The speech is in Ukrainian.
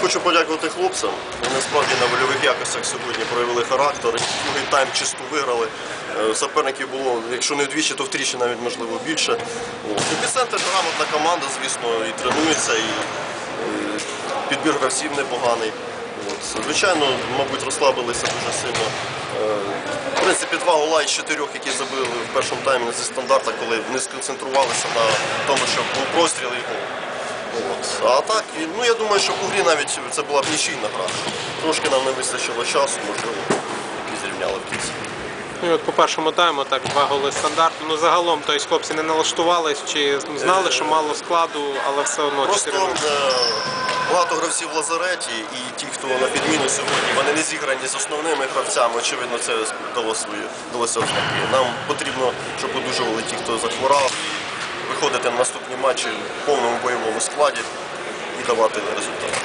хочу подякувати хлопцям. Вони справді на вольових якостях сьогодні проявили характер. Другий тайм чисто виграли. Е, Суперників було, якщо не вдвічі, то втричі навіть можливо більше. Епіцентр грамотна команда, звісно, і тренується, і, підбір гравців непоганий. Звичайно, мабуть, розслабилися дуже сильно. Е, В принципі, два гола із чотирьох, які забили в першому таймі зі стандарта, коли не сконцентрувалися на тому, що був простріл і гол. От. А так, ну я думаю, що по грі навіть це була б нічийна гра. Трошки нам не вистачило часу, можливо, і зрівняли в кінці. Ну, і от по першому тайму так два голи стандарту. Ну загалом тобто хлопці не налаштувались чи знали, що мало складу, але все одно Просто 4 е, багато гравців в лазареті, і ті, хто на підміну сьогодні, вони не зіграні з основними гравцями. Очевидно, це дало свої ознаки. Нам потрібно, щоб одужували ті, хто захворав, виходити на наступні матчі в повному бойовому складі і давати результат.